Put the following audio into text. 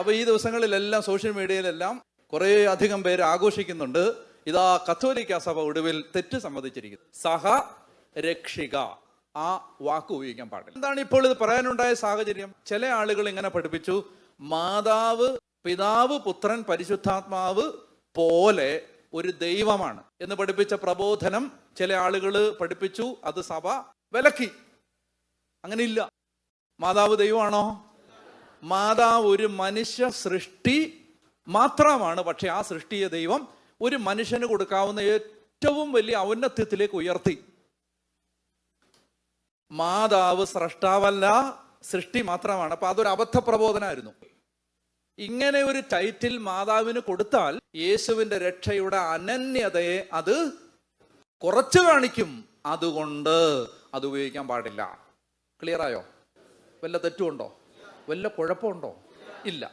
അപ്പൊ ഈ ദിവസങ്ങളിലെല്ലാം സോഷ്യൽ മീഡിയയിലെല്ലാം കുറേ അധികം പേര് ആഘോഷിക്കുന്നുണ്ട്. ഇതാ കത്തോലിക്ക സഭ ഒടുവിൽ തെറ്റ് സമ്മതിച്ചിരിക്കുന്നു. സഹ രക്ഷിക. ആ വാക്ക് ഉപയോഗിക്കാൻ പാടില്ല. എന്താണ് ഇപ്പോൾ ഇത് പറയാനുണ്ടായ സാഹചര്യം? ചില ആളുകൾ ഇങ്ങനെ പഠിപ്പിച്ചു മാതാവ് പിതാവ് പുത്രൻ പരിശുദ്ധാത്മാവ് പോലെ ഒരു ദൈവമാണ് എന്ന് പഠിപ്പിച്ച പ്രബോധനം ചില ആളുകൾ പഠിപ്പിച്ചു അത് സഭ വിലക്കി. അങ്ങനെയില്ല മാതാവ് ദൈവമാണോ? മാതാവ് ഒരു മനുഷ്യ സൃഷ്ടി മാത്രമാണ് പക്ഷെ ആ സൃഷ്ടിയെ ദൈവം ഒരു മനുഷ്യന് കൊടുക്കാവുന്ന ഏറ്റവും വലിയ ഔന്നത്യത്തിലേക്ക് ഉയർത്തി. മാതാവ് സ്രഷ്ടാവല്ല സൃഷ്ടി മാത്രമാണ്. അപ്പൊ അതൊരു അബദ്ധ പ്രബോധനമായിരുന്നു ഇങ്ങനെ ഒരു ടൈറ്റിൽ മാതാവിന് കൊടുത്താൽ യേശുവിന്റെ രക്ഷയുടെ അനന്യതയെ അത് കുറച്ചു കാണിക്കും. അതുകൊണ്ട് അത് ഉപയോഗിക്കാൻ പാടില്ല. ക്ലിയർ ആയോ? വല്ല തെറ്റുമുണ്ടോ? വല്ല കുഴപ്പമുണ്ടോ? ഇല്ല.